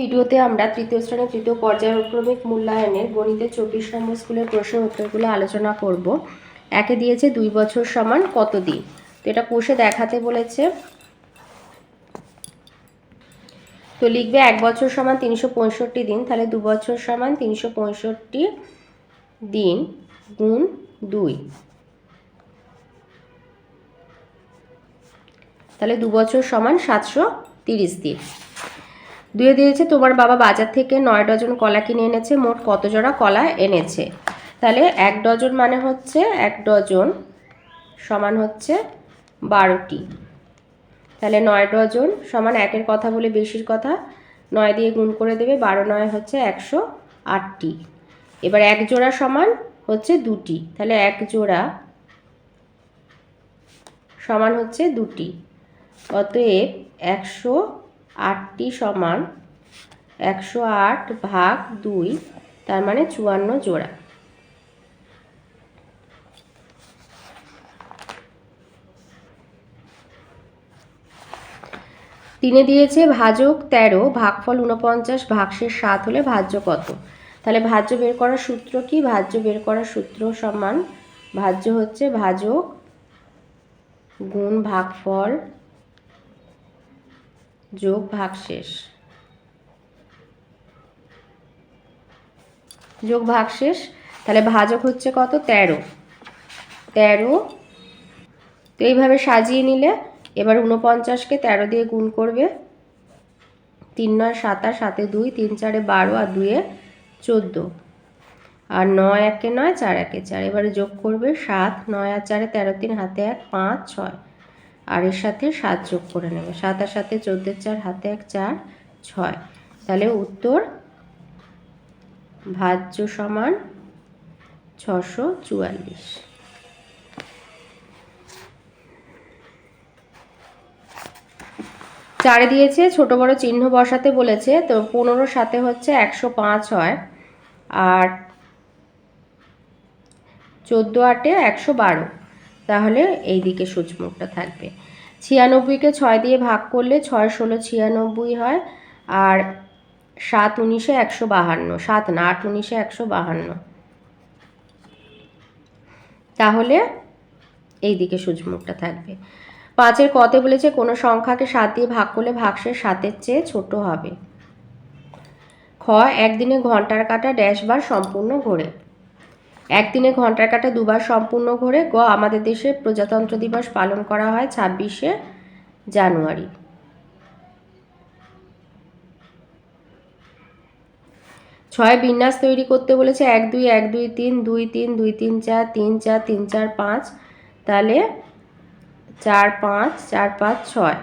ভিডিওতে আমরা তৃতীয় শ্রেণির তৃতীয় পর্যায়ক্রমিক মূল্যায়নের গণিতের চব্বিশ নম্বর স্কুলের প্রশ্ন উত্তরগুলো আলোচনা করব। একে দিয়েছে দুই বছর সমান কত দিন? তো এটা কোষে দেখাতে বলেছে। তো লিখবে এক বছর সমান তিনশো পঁয়ষট্টি দিন, তাহলে দু বছর সমান তিনশো পঁয়ষট্টি দিন গুণ দুই। তাহলে দু বছর সমান সাতশো তিরিশ দিন। দুয়ে দিয়েছে। তোমার বাবা বাজার থেকে নয় ডজন কলা কিনে এনেছে, মোট কত জোড়া কলা এনেছে? তাহলে এক ডজন মানে হচ্ছে, এক ডজন সমান হচ্ছে বারোটি। তাহলে নয় ডজন সমান একের কথা বলে বেশির কথা, নয় দিয়ে গুণ করে দেবে, বারো নয় হচ্ছে একশো আটটি। এবার এক জোড়া সমান হচ্ছে দুটি। তাহলে এক জোড়া সমান হচ্ছে দুটি। অতএব একশো আটটি সমান একশো আট ভাগ দুই, তার মানে চুয়ান্ন জোড়া। তিনে দিয়েছে ভাজক তেরো, ভাগফল উনপঞ্চাশ ভাগশেষ সাত হলে ভাজ্য কত? তাহলে ভাজ্য বের করার সূত্র কি? ভাজ্য বের করার সূত্র সমান ভাজ্য হচ্ছে ভাজক গুণ ভাগফল যোগ ভাগশেষ যোগ ভাগশেষ তাহলে ভাজক হচ্ছে কত? তেরো। তেরো। তো এইভাবে সাজিয়ে নিলে এবার উনপঞ্চাশকে তেরো দিয়ে গুণ করবে। তিন নয় সাতাশ সাতে দুই, তিন চারে বারো আর দুয়ে চোদ্দ। আর নয় একে নয়, চার একে চার। এবারে যোগ করবে সাত, নয় আর চারে তেরো, তিন, হাতে এক, পাঁচ, ছয়। আর এর সাথে সাত যোগ করে নেবে। সাত আর সাথে চোদ্দের চার, হাতে এক চার, ছয়। তাহলে উত্তর ভাজ্য সমান ছশো চুয়াল্লিশ। চারে দিয়েছে, ছোট বড় চিহ্ন বসাতে বলেছে, তো পনেরো সাথে হচ্ছে একশো পাঁচ হয়। আর চোদ্দ আটে একশো বারো। তাহলে এই দিকে সূচমুখটা থাকবে। ছিয়ানব্বইকে ছয় দিয়ে ভাগ করলে ছয় ষোলো ছিয়ানব্বই হয়, আর সাত উনিশে একশো বাহান্ন, সাত না আট উনিশে একশো বাহান্ন। তাহলে এই দিকে সূচমুখটা থাকবে। পাঁচের কতে বলেছে, কোনো সংখ্যাকে সাত দিয়ে ভাগ করলে ভাগশেষ সাতের চেয়ে ছোট হবে। খ, একদিনে ঘণ্টার কাটা ড্যাশ বার সম্পূর্ণ ঘোরে। একদিনে ঘণ্টার কাটা দুবার সম্পূর্ণ ঘোরে গ, আমাদের দেশে প্রজাতন্ত্র দিবস পালন করা হয় ছাব্বিশে জানুয়ারি। ছয় বিন্যাস তৈরি করতে বলেছে এক, দুই এক, দুই, তিন দুই তিন দুই, তিন, চার তিন চার তিন, চার, পাঁচ, তাহলে চার, পাঁচ চার, পাঁচ, ছয়।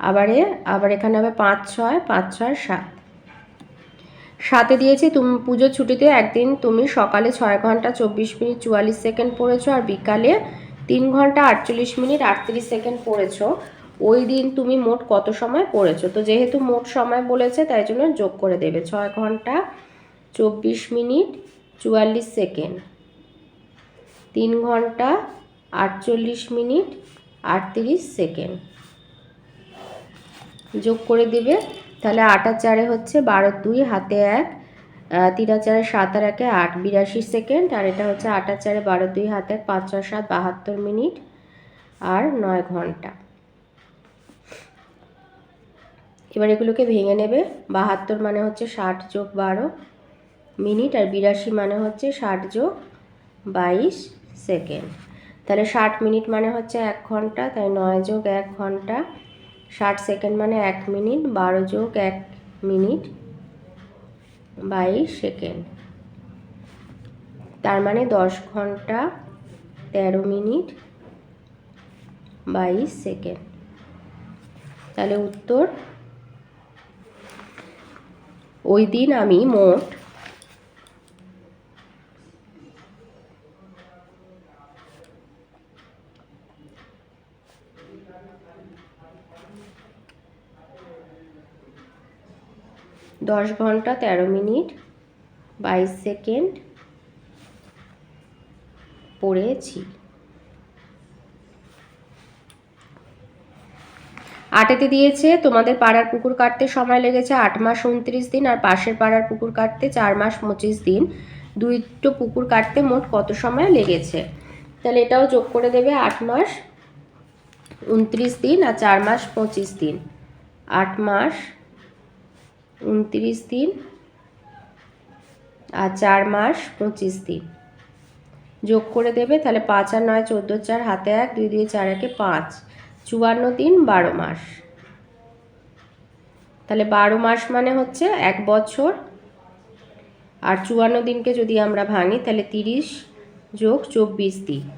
আবারে, আবার এখানে হবে পাঁচ, ছয় পাঁচ, ছয়, সাত। সাথে দিয়েছি তুমি, পুজোর ছুটিতে একদিন তুমি সকালে ছয় ঘণ্টা চব্বিশ মিনিট চুয়াল্লিশ সেকেন্ড পড়েছো আর বিকালে তিন ঘণ্টা আটচল্লিশ মিনিট আটত্রিশ সেকেন্ড পড়েছো। ওই দিন তুমি মোট কত সময় পড়েছো? তো যেহেতু মোট সময় বলেছে, তাই জন্য যোগ করে দেবে। ছয় ঘণ্টা চব্বিশ মিনিট চুয়াল্লিশ সেকেন্ড। তিন ঘণ্টা আটচল্লিশ মিনিট আটত্রিশ সেকেন্ড। যোগ করে দিবে তাহলে আটা চারে হচ্ছে বারো দুই, হাতে এক তিরা চারে সাত আর একে আট, বিরাশি সেকেন্ড, আর এটা হচ্ছে আটা চারে বারো দুই, হাতে এক, পাঁচ ছয় সাত, বাহাত্তর মিনিট, আর নয় ঘণ্টা। এবার এগুলোকে ভেঙে নেবে, বাহাত্তর মানে হচ্ছে ষাট যোগ বারো মিনিট, আর বিরাশি মানে হচ্ছে ষাট যোগ বাইশ সেকেন্ড। তাহলে ষাট মিনিট মানে হচ্ছে এক ঘণ্টা, তাই নয় যোগ এক ঘণ্টা ষাট সেকেন্ড মানে এক মিনিট, বারো যোগ এক মিনিট বাইশ সেকেন্ড। তার মানে দশ ঘণ্টা তেরো মিনিট বাইশ সেকেন্ড। তাহলে উত্তর, ওই দিন আমি মোট দশ ঘণ্টা তেরো মিনিট, বাইশ সেকেন্ড পড়েছি। আটেতে দিয়েছে, তোমাদের পাড়ার পুকুর কাটতে সময় লেগেছে আট মাস উনত্রিশ দিন আর পাশের পাড়ার পুকুর কাটতে চার মাস পঁচিশ দিন। দুইটো পুকুর কাটতে মোট কত সময় লেগেছে? তাহলে এটাও যোগ করে দেবে আট মাস উনত্রিশ দিন আর চার মাস পঁচিশ দিন। আট মাস উনত্রিশ দিন আর চার মাস পঁচিশ দিন। যোগ করে দেবে তাহলে পাঁচ আর নয়, চোদ্দ, চার, হাতে এক, দুই দুই, চার, একে পাঁচ। চুয়ান্ন দিন, বারো মাস। তাহলে বারো মাস মানে হচ্ছে এক বছর। আর চুয়ান্ন দিনকে যদি আমরা ভাঙি তাহলে তিরিশ যোগ চব্বিশ দিন।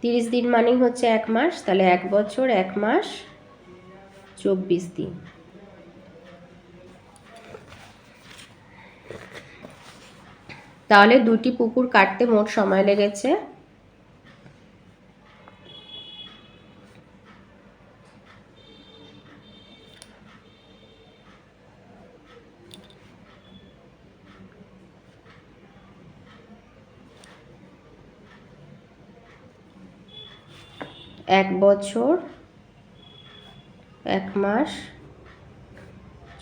তিরিশ দিন মানেই হচ্ছে এক মাস, তাহলে এক বছর, এক মাস, চব্বিশ দিন। তাহলে দুটি পুকুর কাটতে মোট সময় লেগেছে। এক বছর এক মাস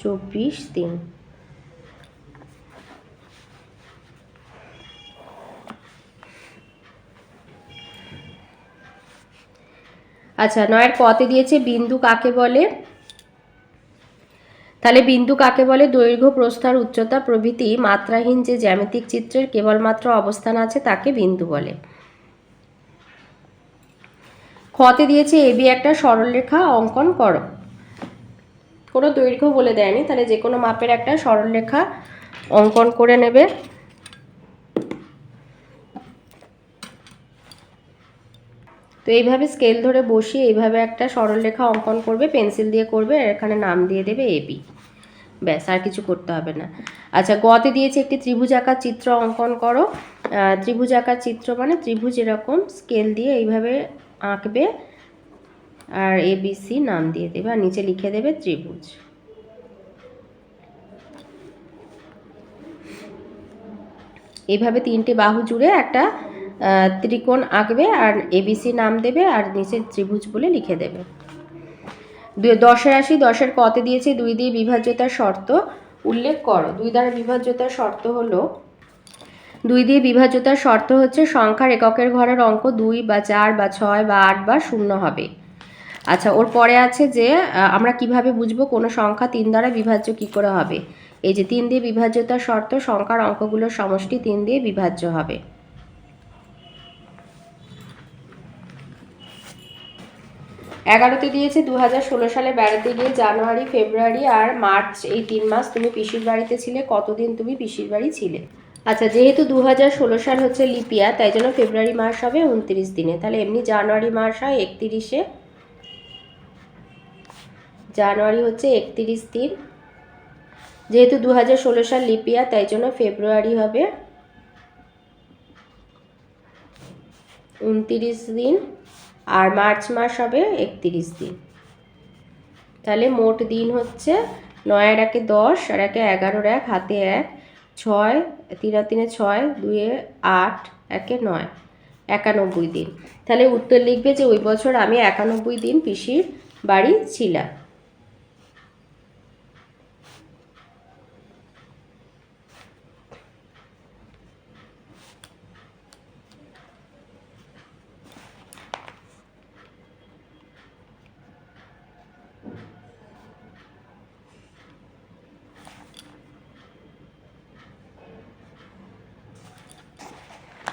চব্বিশ দিন। আচ্ছা নয়ের পথে দিয়েছে বিন্দু কাকে বলে? তাহলে বিন্দু কাকে বলে? দৈর্ঘ্য, প্রস্থার উচ্চতা, প্রভৃতি, মাত্রাহীন যে জ্যামিতিক চিত্রের কেবলমাত্র অবস্থান আছে তাকে বিন্দু বলে। খতে দিয়েছে এবি একটা সরলরেখা অঙ্কন করো। কোনো দৈর্ঘ্য বলে দেয়নি, তাহলে যে কোনো মাপের একটা সরলরেখা অঙ্কন করে নেবে। তো এইভাবে স্কেল ধরে বসিয়ে এইভাবে একটা সরলরেখা অঙ্কন করবে পেন্সিল দিয়ে করবে আর এখানে নাম দিয়ে দেবে এবি ব্যাস, আর কিছু করতে হবে না। আচ্ছা গতে দিয়েছে একটি ত্রিভুজ আকার চিত্র অঙ্কন করো। ত্রিভুজ আকার চিত্র মানে ত্রিভুজ এরকম স্কেল দিয়ে এইভাবে আঁকবে আর এবিসি নাম দিয়ে দেবে আর নিচে লিখে দেবে ত্রিভুজ। এইভাবে তিনটে বাহু জুড়ে একটা ত্রিকোণ আঁকবে আর এবিসি নাম দেবে আর নিচে ত্রিভুজ বলে লিখে দেবে। দশে আশি, দশের কতে দিয়েছে, দুই দিয়ে বিভাজ্যতার শর্ত উল্লেখ করো। দুই দ্বারা বিভাজ্যতার শর্ত হলো, দুই দিয়ে বিভাজ্যতার শর্ত হচ্ছে সংখ্যার এককের ঘরের অঙ্ক দুই বা চার বা ছয় বা আট বা শূন্য হবে। আচ্ছা ওর পরে আছে যে আমরা কীভাবে বুঝব কোনো সংখ্যা তিন দ্বারা বিভাজ্য কি করে হবে? এই যে তিন দিয়ে বিভাজ্যতার শর্ত, সংখ্যার অঙ্কগুলোর সমষ্টি তিন দিয়ে বিভাজ্য হবে। এগারোতে দিয়েছে দু হাজার ষোলো সালে বেড়াতে গিয়ে জানুয়ারি, ফেব্রুয়ারি আর মার্চ এই তিন মাস তুমি পিসির বাড়িতে ছিলে, কতদিন তুমি পিসির বাড়ি ছিলে? আচ্ছা যেহেতু দু হাজার ষোলো সাল হচ্ছে লিপিয়া, তাই জন্য ফেব্রুয়ারি মাস হবে উনত্রিশ দিনে। তাহলে এমনি জানুয়ারি মাস হয় একত্রিশে। জানুয়ারি হচ্ছে একত্রিশ দিন। যেহেতু দু হাজার ষোলো সাল লিপিয়া, তাই জন্য ফেব্রুয়ারি হবে। উনত্রিশ দিন। আর মার্চ মাস হবে একত্রিশ দিন। তাহলে মোট দিন হচ্ছে নয় আর একে দশ আর একে এগারোর এক, হাতে এক, ছয়, তিন আর তিনে ছয়, দুয়ে আট, একে নয়। একানব্বই দিন। তাহলে উত্তর লিখবে যে ওই বছর আমি একানব্বই দিন পিসির বাড়ি ছিলাম।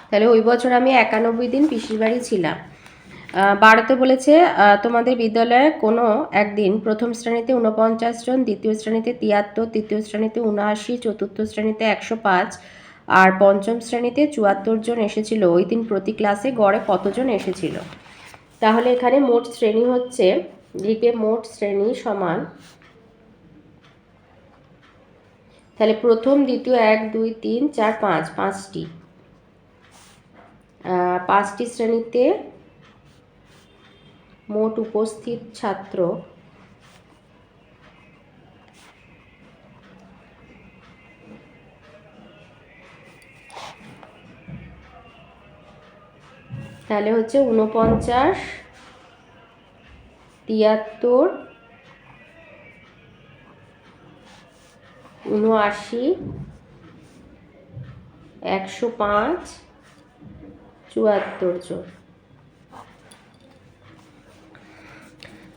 তাহলে ওই বছর আমি একানব্বই দিন পিসির বাড়ি ছিলাম। বারোতে বলেছে তোমাদের বিদ্যালয়ে কোনো একদিন প্রথম শ্রেণীতে উনপঞ্চাশ জন, দ্বিতীয় শ্রেণীতে তিয়াত্তর, তৃতীয় শ্রেণীতে উনআশি চতুর্থ শ্রেণীতে একশো পাঁচ আর পঞ্চম শ্রেণীতে চুয়াত্তর জন এসেছিল। ওই দিন প্রতি ক্লাসে গড়ে কতজন এসেছিল? তাহলে এখানে মোট শ্রেণি হচ্ছে লিখবে মোট শ্রেণি সমান, তাহলে প্রথম, দ্বিতীয়, এক, দুই, তিন, চার, পাঁচ, পাঁচটি। পাঁচটি শ্রেণীতে মোট উপস্থিত ছাত্র। তাহলে হচ্ছে উনপঞ্চাশ তিয়াত্তর উনআশি একশো পাঁচ চুয়াত্তর জন।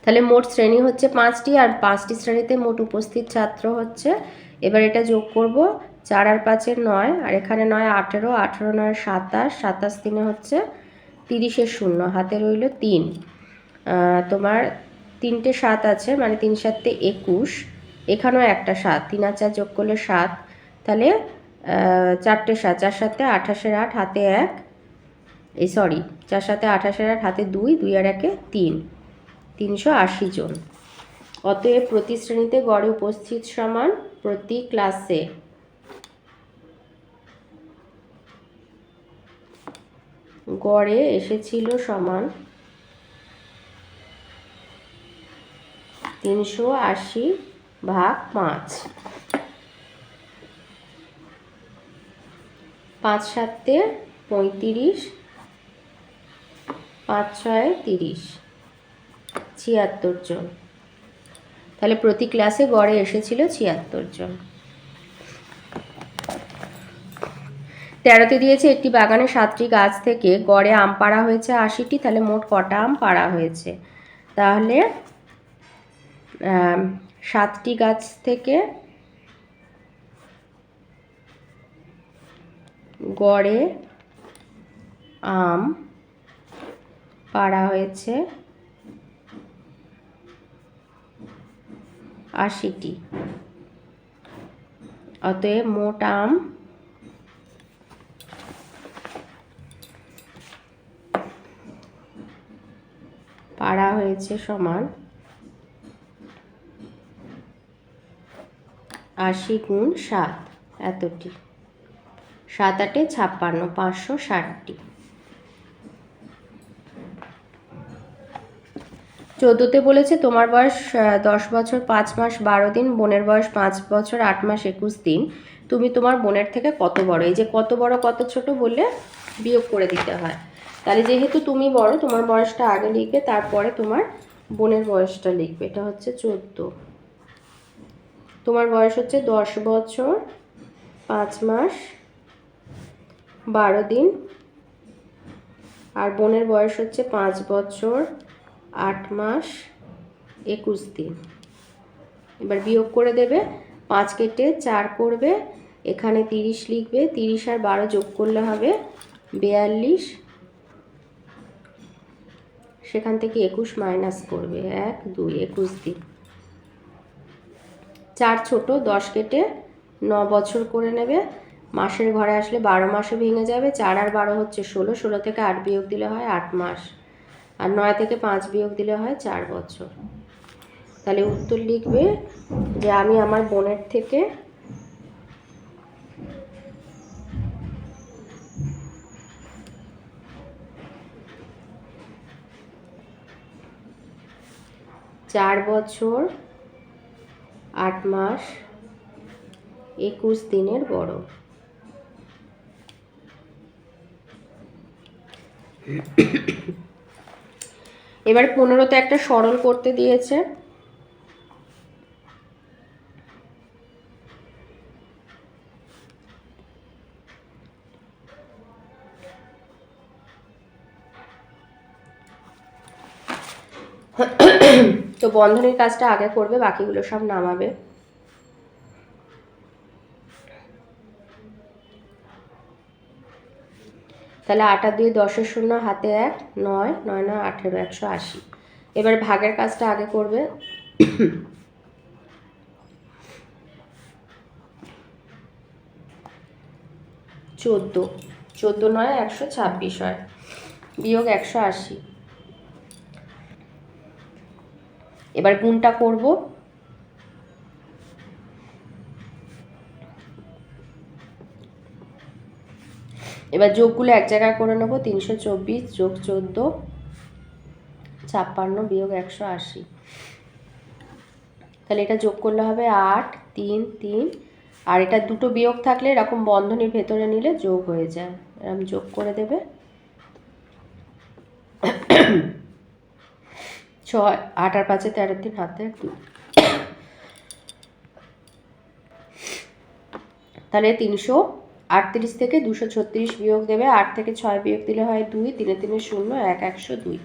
তাহলে মোট শ্রেণি হচ্ছে পাঁচটি আর পাঁচটি শ্রেণীতে মোট উপস্থিত ছাত্র হচ্ছে। এবার এটা যোগ করব, চার আর পাঁচের নয়, আর এখানে নয় আঠেরো আঠেরো নয় সাতাশ সাতাশ তিনে হচ্ছে তিরিশের শূন্য, হাতে রইল তিন। তোমার তিনটে সাত আছে মানে তিন সাতে একুশ, এখানেও একটা সাত, তিন আর চার যোগ করলে সাত, তাহলে চারটে সাত, চার সাতে আঠাশের আট, হাতে এক এই সরি চার সাথে আঠাশের আট, হাতে দুই দুই আর একে তিন। তিনশো আশি জন। অতএব প্রতি শ্রেণীতে গড়ে উপস্থিত সমান প্রতি ক্লাসে গড়ে এসেছিল সমান তিনশো আশি ভাগ পাঁচ। পাঁচ সাতে পঁয়ত্রিশ পাঁচ ছয় তিরিশ। ছিয়াত্তর জন। তাহলে প্রতি ক্লাসে গড়ে এসেছিল ছিয়াত্তর জন। তেরোতে দিয়েছে একটি বাগানে সাতটি গাছ থেকে গড়ে আম পাড়া হয়েছে আশিটি, তাহলে মোট কটা আম পাড়া হয়েছে? তাহলে সাতটি গাছ থেকে গড়ে আম পাড়া হয়েছে। আশিটি। অতএব মোট আম পাড়া হয়েছে সমান আশি গুণ সাত, এতটি। সাত আটে ছাপ্পান্ন, পাঁচশো ষাটটি। চোদ্দোতে বলেছে, তোমার বয়স দশ বছর পাঁচ মাস বারো দিন, বোনের বয়স পাঁচ বছর আট মাস একুশ দিন। তুমি তোমার বোনের থেকে কত বড়? এই যে কত বড়, কত ছোট বললে বিয়োগ করে দিতে হয়। তাহলে যেহেতু তুমি বড়, তোমার বয়সটা আগে লিখবে, তারপরে তোমার বোনের বয়সটা লিখবে। এটা হচ্ছে চোদ্দ। তোমার বয়স হচ্ছে দশ বছর পাঁচ মাস বারো দিন। আর বোনের বয়স হচ্ছে পাঁচ বছর আট মাস একুশ দিন। এবার বিয়োগ করে দেবে, পাঁচ কেটে চার করবে, এখানে তিরিশ লিখবে, তিরিশ আর বারো যোগ করলে হবে বিয়াল্লিশ। সেখান থেকে একুশ মাইনাস করবে, এক, দুই, একুশ দিন। চার ছোট, দশ কেটে ন বছর করে নেবে। মাসের ঘরে আসলে বারো মাসে ভেঙে যাবে, চার আর বারো হচ্ছে ষোলো ষোলো থেকে আট বিয়োগ দিলে হয় আট মাস। আর নয় থেকে পাঁচ বিয়োগ দিলে হয় চার বছর। তাহলে উত্তর লিখবে যে আমি আমার বোনের থেকে চার বছর আট মাস একুশ দিনের বড়। এবার পনেরোতে একটা সরল করতে দিয়েছে। তো বন্ধনের কাজটা আগে করবে বাকিগুলো সব নামাবে। তাহলে আটা দুই দশের শূন্য হাতে এক, নয় নয় নয় আঠেরো, একশো আশি। এবার ভাগের কাজটা আগে করবে। চোদ্দ। চোদ্দ নয়, একশো ছাব্বিশ হয়। বিয়োগ একশো আশি। এবার গুণটা করব। এবার যোগগুলো এক জায়গায় করে নেব, তিনশো চব্বিশ যোগ চোদ্দ, ছাপ্পান্ন বিয়োগ একশো আশি। তাহলে এটা যোগ করলে হবে আট, তিন তিন, আর এটা দুটো বিয়োগ থাকলে এরকম বন্ধনীর ভেতরে নিলে যোগ হয়ে যায়। এরকম যোগ করে দেবে। ছয়, আট আর পাঁচে তেরো দিন হাতে তাহলে তিনশো আটত্রিশ থেকে দুশো ছত্রিশ বিয়োগ দেবে, আট থেকে ছয় বিয়োগ দিলে হয় দুই, তিনে তিনে শূন্য, এক, একশো দুই।